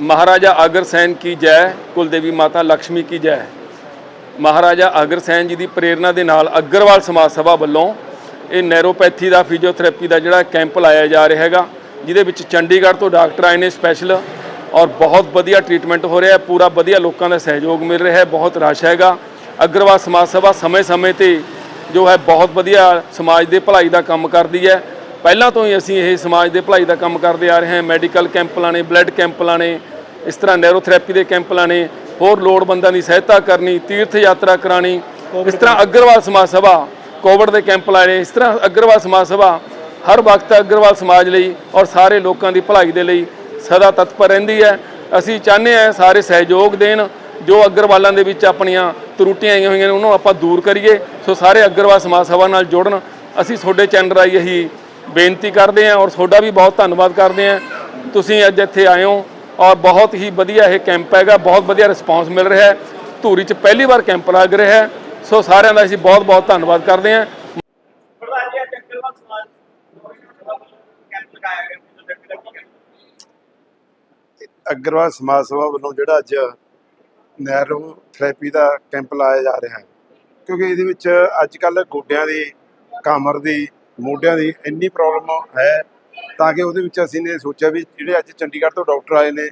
ਮਹਾਰਾਜਾ ਅਗਰਸੈਨ ਕੀ ਜੈ, ਕੁਲਦੇਵੀ ਮਾਤਾ ਲక్ష్ਮੀ ਕੀ ਜੈ। ਮਹਾਰਾਜਾ ਅਗਰਸੈਨ ਜੀ ਦੀ ਪ੍ਰੇਰਣਾ ਦੇ ਨਾਲ ਅਗਰਵਾਲ ਸਮਾਜ ਸਭਾ ਵੱਲੋਂ ਇਹ ਨੈਰੋਪੈਥੀ ਦਾ, ਫਿਜ਼ੀਓਥੈਰੇਪੀ ਦਾ ਜਿਹੜਾ ਕੈਂਪ ਲਾਇਆ ਜਾ ਰਿਹਾ ਹੈਗਾ, ਜਿਹਦੇ ਵਿੱਚ ਚੰਡੀਗੜ੍ਹ ਤੋਂ ਡਾਕਟਰ ਆਏ ਨੇ ਸਪੈਸ਼ਲ। ਔਰ ਬਹੁਤ ਵਧੀਆ ਟ੍ਰੀਟਮੈਂਟ ਹੋ ਰਿਹਾ ਹੈ, ਪੂਰਾ ਵਧੀਆ ਲੋਕਾਂ ਦਾ ਸਹਿਯੋਗ ਮਿਲ ਰਿਹਾ ਹੈ, ਬਹੁਤ ਰਸ਼ ਹੈਗਾ। ਅਗਰਵਾਲ ਸਮਾਜ ਸਭਾ ਸਮੇਂ-ਸਮੇਂ ਤੇ ਜੋ ਹੈ, ਬਹੁਤ ਵਧੀਆ ਸਮਾਜ ਦੇ ਭਲਾਈ ਦਾ ਕੰਮ ਕਰਦੀ ਹੈ। ਪਹਿਲਾਂ ਤੋਂ ਹੀ ਅਸੀਂ ਇਹ ਸਮਾਜ ਦੇ ਭਲਾਈ ਦਾ ਕੰਮ ਕਰਦੇ ਆ ਰਹੇ ਹਾਂ। ਮੈਡੀਕਲ ਕੈਂਪ ਲਾਣੇ ਬਲੱਡ ਕੈਂਪ ਲਾਣੇ ਇਸ ਤਰ੍ਹਾਂ ਨੈਰੋਥੈਰੇਪੀ ਦੇ ਕੈਂਪ ਲਾਣੇ ਹੋਰ ਲੋੜਵੰਦਾਂ ਦੀ ਸਹਾਇਤਾ ਕਰਨੀ, ਤੀਰਥ ਯਾਤਰਾ ਕਰਾਣੀ, ਇਸ ਤਰ੍ਹਾਂ ਅਗਰਵਾਲ ਸਮਾਜ ਸਭਾ, ਕੋਵਿਡ ਦੇ ਕੈਂਪ ਲਾਣੇ ਇਸ ਤਰ੍ਹਾਂ ਅਗਰਵਾਲ ਸਮਾਜ ਸਭਾ, ਹਰ ਵਕਤ ਅਗਰਵਾਲ ਸਮਾਜ ਲਈ ਔਰ ਸਾਰੇ ਲੋਕਾਂ ਦੀ ਭਲਾਈ ਦੇ ਲਈ ਸਦਾ ਤਤਪਰ ਰਹਿੰਦੀ ਹੈ। ਅਸੀਂ ਚਾਹੁੰਦੇ ਹਾਂ ਸਾਰੇ ਸਹਿਯੋਗ ਦੇਣ, ਜੋ ਅਗਰਵਾਲਾਂ ਦੇ ਵਿੱਚ ਆਪਣੀਆਂ ਤਰੁੱਟੀਆਂ ਆਈਆਂ ਹੋਈਆਂ ਨੇ, ਉਹਨਾਂ ਨੂੰ ਆਪਾਂ ਦੂਰ ਕਰੀਏ। ਸੋ ਸਾਰੇ ਅਗਰਵਾਲ ਸਮਾਜ ਸਭਾ ਨਾਲ ਜੁੜਨ। ਅਸੀਂ ਤੁਹਾਡੇ ਚੈਨਲ ਰਾਹੀਂ ਇਹੀ ਬੇਨਤੀ ਕਰਦੇ ਹਾਂ ਔਰ ਤੁਹਾਡਾ ਵੀ ਬਹੁਤ ਧੰਨਵਾਦ ਕਰਦੇ ਹਾਂ। ਤੁਸੀਂ ਅੱਜ ਇੱਥੇ ਆਏ ਹੋ ਔਰ ਬਹੁਤ ਹੀ ਵਧੀਆ ਇਹ ਕੈਂਪ ਹੈਗਾ, ਬਹੁਤ ਵਧੀਆ ਰਿਸਪਾਂਸ ਮਿਲ ਰਿਹਾ ਹੈ। ਧੂਰੀ 'ਚ ਪਹਿਲੀ ਵਾਰ ਕੈਂਪ ਲੱਗ ਰਿਹਾ ਹੈ। ਸੋ ਸਾਰਿਆਂ ਦਾ ਅਸੀਂ ਬਹੁਤ ਬਹੁਤ ਧੰਨਵਾਦ ਕਰਦੇ ਹਾਂ ਪ੍ਰਧਾਨ ਜੀ ਅੱਜ ਅਗਰਵਾਲ ਸਮਾਜ ਸੇਵਾ ਵੱਲੋਂ ਕੈਂਪ ਲਗਾਇਆ ਗਿਆ ਫਿਜ਼ੀਓਥੈਰੇਪੀ ਦਾ ਕੀ ਕਹਿਣਾ ਅਗਰਵਾਲ ਸਮਾਜ ਸੇਵਾ ਵੱਲੋਂ ਜਿਹੜਾ ਅੱਜ ਨੈਰੋ ਥੈਰੇਪੀ ਦਾ ਕੈਂਪ ਲਾਇਆ ਜਾ ਰਿਹਾ ਹੈ। ਕਿਉਂਕਿ ਇਹਦੇ ਵਿੱਚ ਅੱਜ ਕੱਲ ਗੋਡਿਆਂ ਦੀ ਕਮਰ ਦੀ, ਮੋਢਿਆਂ ਦੀ ਇੰਨੀ ਪ੍ਰੋਬਲਮ ਹੈ ਤਾਂ ਕਿ ਉਹਦੇ ਵਿੱਚ ਅਸੀਂ ਨੇ ਸੋਚਿਆ ਵੀ ਜਿਹੜੇ ਅੱਜ ਚੰਡੀਗੜ੍ਹ ਤੋਂ ਡਾਕਟਰ ਆਏ ਨੇ,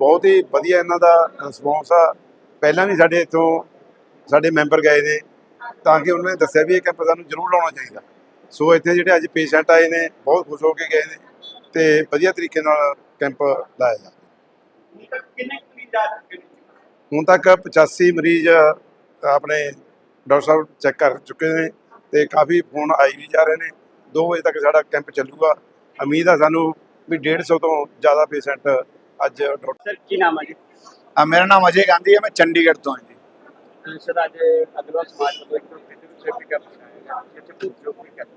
ਬਹੁਤ ਹੀ ਵਧੀਆ ਇਹਨਾਂ ਦਾ ਰਿਸਪੌਂਸ ਆ। ਪਹਿਲਾਂ ਵੀ ਸਾਡੇ ਇੱਥੋਂ ਸਾਡੇ ਮੈਂਬਰ ਗਏ ਨੇ ਤਾਂ ਕਿ ਉਹਨਾਂ ਨੇ ਦੱਸਿਆ ਵੀ ਇਹ ਕੈਂਪ ਸਾਨੂੰ ਜ਼ਰੂਰ ਲਾਉਣਾ ਚਾਹੀਦਾ। ਸੋ ਇੱਥੇ ਜਿਹੜੇ ਅੱਜ ਪੇਸ਼ੈਂਟ ਆਏ ਨੇ, ਬਹੁਤ ਖੁਸ਼ ਹੋ ਕੇ ਗਏ ਨੇ ਤੇ ਵਧੀਆ ਤਰੀਕੇ ਨਾਲ ਕੈਂਪ ਲਾਇਆ ਜਾ ਹੁਣ ਤੱਕ ਕਿੰਨੇ ਕੁ ਮਰੀਜ਼ ਆ ਚੁੱਕੇ ਨੇ ਹੁਣ ਤੱਕ 85 ਮਰੀਜ਼ ਆਪਣੇ ਡਾਕਟਰ ਸਾਹਿਬ ਚੈੱਕ ਕਰ ਚੁੱਕੇ ਨੇ ਤੇ ਕਾਫੀ ਫੋਨ ਆਈ ਵੀ ਜਾ ਰਹੇ ਨੇ। 2 ਵਜੇ ਤੱਕ ਸਾਡਾ ਕੈਂਪ ਚੱਲੂਗਾ। ਉਮੀਦ ਆ ਸਾਨੂੰ ਵੀ 150 ਤੋਂ ਜ਼ਿਆਦਾ ਪੇਸ਼ੈਂਟ ਅੱਜ ਡਾਕਟਰ ਸਰ ਕੀ ਨਾਮ ਹੈ ਜੀ? ਆ ਮੇਰਾ ਨਾਮ ਅਜੇ ਗਾਂਧੀ ਹੈ ਮੈਂ ਚੰਡੀਗੜ੍ਹ ਤੋਂ ਹਾਂ ਜੀ। ਸਰ ਅੱਜ ਅਗਰਵਾਲ ਸਮਾਜ ਵੱਲੋਂ ਇੱਕ ਫਿਜ਼ੀਓਥੈਰੇਪੀ ਕੈਂਪ ਲਗਾਇਆ ਗਿਆ ਜਿੱਥੇ ਫਿਜ਼ੀਓਥੈਰੇਪੀ ਕੈਂਪ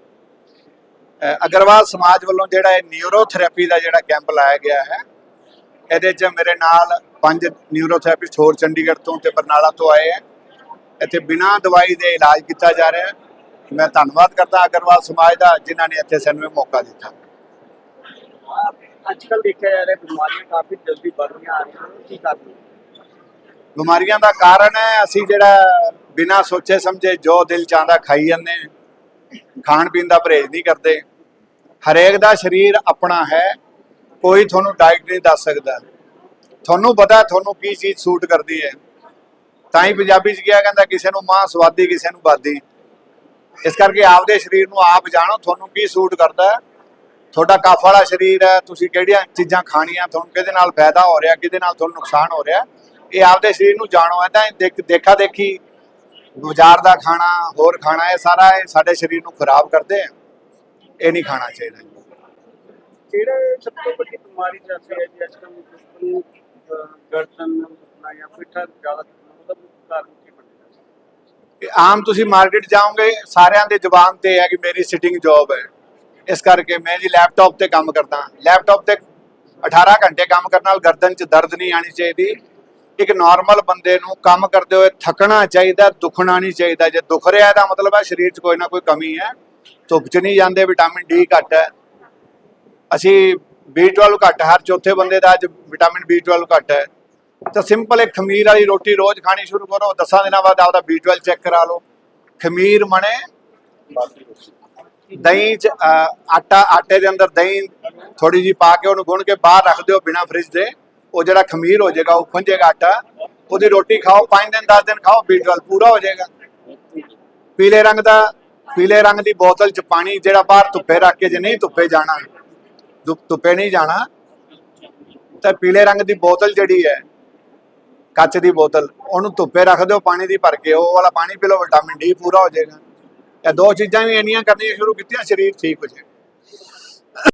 ਅ, ਅਗਰਵਾਲ ਸਮਾਜ ਵੱਲੋਂ ਜਿਹੜਾ ਇਹ ਨਿਊਰੋਥੈਰੇਪੀ ਦਾ ਜਿਹੜਾ ਕੈਂਪ ਲਾਇਆ ਗਿਆ ਹੈ ਇਹਦੇ 'ਚ ਮੇਰੇ ਨਾਲ ਪੰਜ ਨਿਊਰੋਥੈਰੇਪਿਸਟ ਹੋਰ ਚੰਡੀਗੜ੍ਹ ਤੋਂ ਤੇ ਬਰਨਾਲਾ ਤੋਂ ਆਏ ਹੈ ਇੱਥੇ ਬਿਨਾਂ ਦਵਾਈ ਦੇ ਇਲਾਜ ਕੀਤਾ ਜਾ ਰਿਹਾ ਹੈ ਮੈਂ ਧੰਨਵਾਦ ਕਰਦਾ ਅਗਰਵਾਲ ਸਮਾਜ ਦਾ ਜਿਨ੍ਹਾਂ ਨੇ ਇੱਥੇ ਸਾਨੂੰ ਇਹ ਮੌਕਾ ਦਿੱਤਾ ਅੱਜ ਕੱਲ ਦੇਖਿਆ ਜਾ ਰਿਹਾ ਬਿਮਾਰੀਆਂ ਕਾਫੀ ਜਲਦੀ ਵੱਧ ਰਹੀਆਂ ਆ ਰਹੀਆਂ ਹਨ। ਕੀ ਕਾਰਨ ਹੈ? ਬਿਮਾਰੀਆਂ ਦਾ ਕਾਰਨ ਹੈ ਅਸੀਂ ਜਿਹੜਾ ਬਿਨਾਂ ਸੋਚੇ ਸਮਝੇ ਜੋ ਦਿਲ ਚਾਹੁੰਦਾ ਖਾਈ ਜਾਂਦੇ। ਖਾਣ ਪੀਣ ਦਾ ਪਰਹੇਜ਼ ਨਹੀਂ ਕਰਦੇ ਹਰੇਕ ਦਾ ਸਰੀਰ ਆਪਣਾ ਹੈ ਕੋਈ ਤੁਹਾਨੂੰ ਡਾਈਟ ਨਹੀਂ ਦੱਸ ਸਕਦਾ। ਤੁਹਾਨੂੰ ਪਤਾ ਤੁਹਾਨੂੰ ਕੀ ਚੀਜ਼ ਸੂਟ ਕਰਦੀ ਹੈ। ਤਾਂ ਹੀ ਪੰਜਾਬੀ 'ਚ ਕਿਹਾ ਕਹਿੰਦਾ ਕਿਸੇ ਨੂੰ ਮਾਂ ਸਵਾਦੀ, ਕਿਸੇ ਨੂੰ ਬਾਦੀ। ਇਸ ਕਰਕੇ ਆਪਦੇ ਸਰੀਰ ਨੂੰ ਆਪ ਜਾਣੋ, ਤੁਹਾਨੂੰ ਕੀ ਸੂਟ ਕਰਦਾ ਹੈ। ਤੁਹਾਡਾ ਕਾਫ ਵਾਲਾ ਸਰੀਰ ਹੈ, ਤੁਸੀਂ ਕਿਹੜੀਆਂ ਚੀਜ਼ਾਂ ਖਾਣੀਆਂ, ਤੁਹਾਨੂੰ ਕਿਹਦੇ ਨਾਲ ਫਾਇਦਾ ਹੋ ਰਿਹਾ, ਕਿਹਦੇ ਨਾਲ ਤੁਹਾਨੂੰ ਨੁਕਸਾਨ ਹੋ ਰਿਹਾ। ਇਹ ਆਪਦੇ ਸਰੀਰ ਨੂੰ ਜਾਣੋ ਐਦਾਂ ਦੇਖ, ਦੇਖਾ ਦੇਖੀ, ਬਾਜ਼ਾਰ ਦਾ ਖਾਣਾ, ਹੋਰ ਖਾਣਾ, ਇਹ ਸਾਰਾ ਇਹ ਸਾਡੇ ਸਰੀਰ ਨੂੰ ਖਰਾਬ ਕਰਦੇ ਆ। ਇਹ ਨਹੀਂ ਖਾਣਾ ਚਾਹੀਦਾ। ਕਿਹੜੇ ਸਭ ਤੋਂ ਵੱਡੀ ਬਿਮਾਰੀ ਚੱਲ ਰਹੀ ਹੈ ਜੀ ਅੱਜ ਕੱਲ੍ਹ ਨੂੰ ਗਰਦਨ ਦੁਖਣਾ ਜਾਂ ਪਿੱਠਾ ਜ਼ਿਆਦਾ ਦੁਖਣਾ ਉਹਦਾ ਕਾਰਨ ਕੀ ਬਣਦਾ? ਆਮ ਤੁਸੀਂ ਮਾਰਕੀਟ ਜਾਓਗੇ, ਸਾਰਿਆਂ ਦੇ ਜ਼ੁਬਾਨ ਤੇ ਹੈ ਕਿ ਮੇਰੀ ਸਿਟਿੰਗ ਜੌਬ ਹੈ। ਇਸ ਕਰਕੇ ਮੈਂ ਜੀ ਲੈਪਟਾਪ ਤੇ ਕੰਮ ਕਰਦਾ ਲੈਪਟਾਪ ਤੇ 18 ਘੰਟੇ ਕੰਮ ਕਰਨ ਨਾਲ ਗਰਦਨ 'ਚ ਦਰਦ ਨਹੀਂ ਆਣੀ ਚਾਹੀਦੀ। ਇੱਕ ਨਾਰਮਲ ਬੰਦੇ ਨੂੰ ਕੰਮ ਕਰਦੇ ਹੋਏ ਥੱਕਣਾ ਚਾਹੀਦਾ, ਦੁਖਣਾ ਨਹੀਂ ਚਾਹੀਦਾ। ਜੇ ਦੁਖ ਰਿਹਾ, ਇਹਦਾ ਮਤਲਬ ਹੈ ਸਰੀਰ 'ਚ ਕੋਈ ਨਾ ਕੋਈ ਕਮੀ ਹੈ। ਧੁੱਪ 'ਚ ਨਹੀਂ ਜਾਂਦੇ ਵਿਟਾਮਿਨ ਡੀ ਘੱਟ ਹੈ। ਅਸੀਂ B12 ਘੱਟ, ਹਰ ਚੌਥੇ ਬੰਦੇ ਦਾ ਅੱਜ ਵਿਟਾਮਿਨ B12 ਘੱਟ ਹੈ। ਤਾਂ ਸਿੰਪਲ ਇੱਕ ਖਮੀਰ ਵਾਲੀ ਰੋਟੀ ਰੋਜ਼ ਖਾਣੀ ਸ਼ੁਰੂ ਕਰੋ 10 ਦਿਨਾਂ ਬਾਅਦ ਆਪਦਾ B12 ਚੈੱਕ ਕਰਾ ਲਓ। ਖਮੀਰ ਮਣੇ, ਦਹੀਂ ਚ ਆਟਾ, ਆਟੇ ਦੇ ਅੰਦਰ ਦਹੀਂ ਥੋੜੀ ਜੀ ਪਾ ਕੇ ਉਹਨੂੰ ਗੁੰਨ ਕੇ ਬਾਹਰ ਰੱਖ ਦਿਓ ਬਿਨਾ ਫ੍ਰਿਜ ਦੇ। ਉਹ ਜਿਹੜਾ ਖਮੀਰ ਹੋ ਜਾਏਗਾ, ਉਹ ਖੁੰਝੇਗਾ ਆਟਾ। ਉਹਦੀ ਰੋਟੀ ਖਾਓ 5 ਦਿਨ 10 ਦਿਨ ਖਾਓ B12 ਪੂਰਾ ਹੋ ਜਾਏਗਾ। ਪੀਲੇ ਰੰਗ ਦਾ, ਪੀਲੇ ਰੰਗ ਦੀ ਬੋਤਲ ਚ ਪਾਣੀ ਜਿਹੜਾ ਬਾਹਰ ਧੁੱਪੇ ਰੱਖ ਕੇ, ਜੇ ਨਹੀਂ ਧੁੱਪੇ ਜਾਣਾ ਧੁੱਪੇ ਨਹੀਂ ਜਾਣਾ। ਤਾਂ ਪੀਲੇ ਰੰਗ ਦੀ ਬੋਤਲ ਜਿਹੜੀ ਹੈ, ਕੱਚ ਦੀ ਬੋਤਲ, ਉਹਨੂੰ ਧੁੱਪੇ ਰੱਖ ਦਿਓ, ਪਾਣੀ ਦੀ ਭਰ ਕੇ, ਉਹ ਵਾਲਾ ਪਾਣੀ ਪੀ ਲਓ, ਵਿਟਾਮਿਨ ਡੀ ਪੂਰਾ ਹੋ ਜਾਏਗਾ। ਇਹ ਦੋ ਚੀਜ਼ਾਂ ਵੀ ਇੰਨੀਆਂ ਕਰਨੀਆਂ ਸ਼ੁਰੂ ਕੀਤੀਆਂ, ਸਰੀਰ ਠੀਕ ਹੋ ਜਾਏਗਾ।